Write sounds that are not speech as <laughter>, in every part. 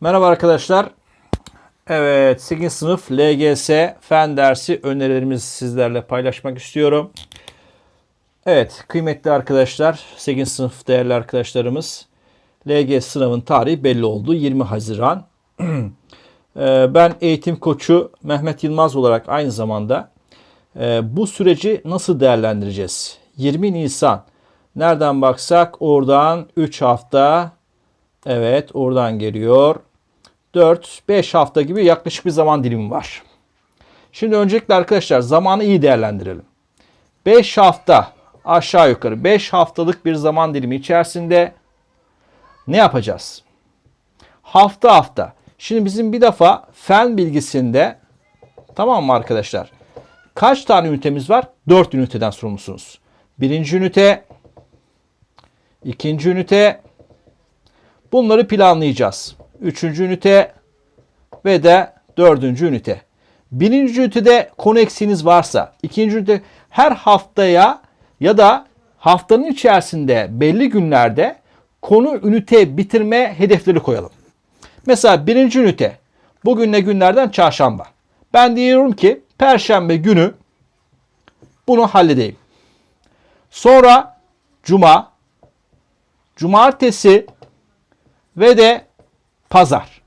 Merhaba arkadaşlar. Evet 8. sınıf LGS fen dersi önerilerimizi sizlerle paylaşmak istiyorum. Evet kıymetli arkadaşlar 8. sınıf değerli arkadaşlarımız LGS sınavın tarihi belli oldu 20 Haziran. <clears throat> Ee, ben eğitim koçu Mehmet Yılmaz olarak aynı zamanda e, bu süreci nasıl değerlendireceğiz? 20 Nisan nereden baksak oradan 3 hafta evet oradan geliyor. 4-5 hafta gibi yaklaşık bir zaman dilimi var. Şimdi öncelikle arkadaşlar zamanı iyi değerlendirelim. 5 hafta aşağı yukarı 5 haftalık bir zaman dilimi içerisinde ne yapacağız? Hafta hafta. Şimdi bizim bir defa fen bilgisinde tamam mı arkadaşlar? Kaç tane ünitemiz var? 4 üniteden sorumlusunuz. Birinci ünite, ikinci ünite, bunları planlayacağız. Üçüncü ünite ve de dördüncü ünite. Birinci ünitede konu eksiğiniz varsa, ikinci ünite her haftaya ya da haftanın içerisinde belli günlerde konu ünite bitirme hedefleri koyalım. Mesela birinci ünite bugün ne günlerden çarşamba. Ben diyorum ki perşembe günü bunu halledeyim. Sonra cuma, cumartesi ve de pazar.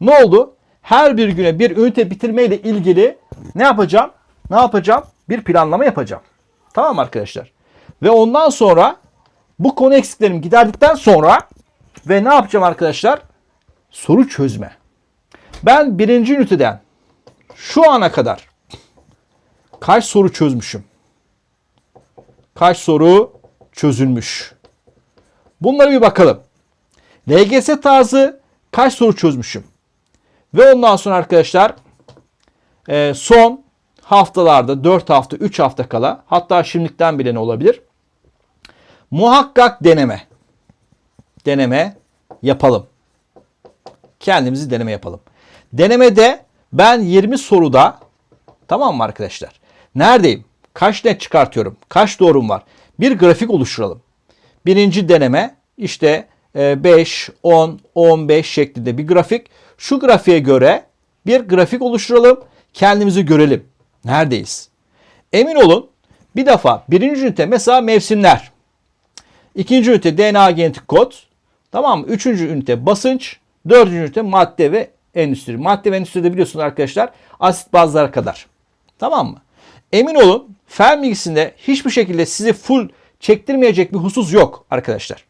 Ne oldu? Her bir güne bir ünite bitirme ile ilgili ne yapacağım? Ne yapacağım? Bir planlama yapacağım. Tamam arkadaşlar? Ve ondan sonra bu konu eksiklerimi giderdikten sonra ve ne yapacağım arkadaşlar? Soru çözme. Ben birinci üniteden şu ana kadar kaç soru çözmüşüm? Kaç soru çözülmüş? Bunlara bir bakalım. LGS tarzı kaç soru çözmüşüm? Ve ondan sonra arkadaşlar e, son haftalarda 4 hafta 3 hafta kala hatta şimdikten bile ne olabilir? Muhakkak deneme. Deneme yapalım. Kendimizi deneme yapalım. Denemede ben 20 soruda tamam mı arkadaşlar? Neredeyim? Kaç net çıkartıyorum? Kaç doğrum var? Bir grafik oluşturalım. Birinci deneme işte 5, 10, 15 şeklinde bir grafik. Şu grafiğe göre bir grafik oluşturalım. Kendimizi görelim. Neredeyiz? Emin olun bir defa birinci ünite mesela mevsimler. İkinci ünite DNA genetik kod. Tamam mı? Üçüncü ünite basınç. Dördüncü ünite madde ve endüstri. Madde ve endüstride biliyorsunuz arkadaşlar asit bazlara kadar. Tamam mı? Emin olun fen bilgisinde hiçbir şekilde sizi full çektirmeyecek bir husus yok arkadaşlar.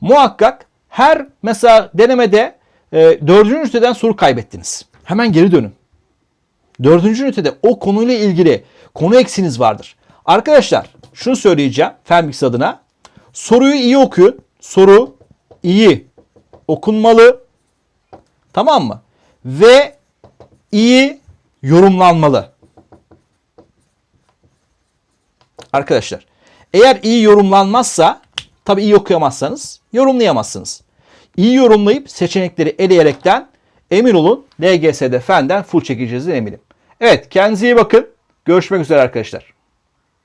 Muhakkak her mesela denemede e, dördüncü üniteden soru kaybettiniz. Hemen geri dönün. Dördüncü ünitede o konuyla ilgili konu eksiniz vardır. Arkadaşlar şunu söyleyeceğim bilgisi adına. Soruyu iyi okuyun. Soru iyi okunmalı. Tamam mı? Ve iyi yorumlanmalı. Arkadaşlar eğer iyi yorumlanmazsa tabi iyi okuyamazsanız yorumlayamazsınız. İyi yorumlayıp seçenekleri eleyerekten emin olun LGS'de fenden full çekeceğiz eminim. Evet kendinize iyi bakın. Görüşmek üzere arkadaşlar.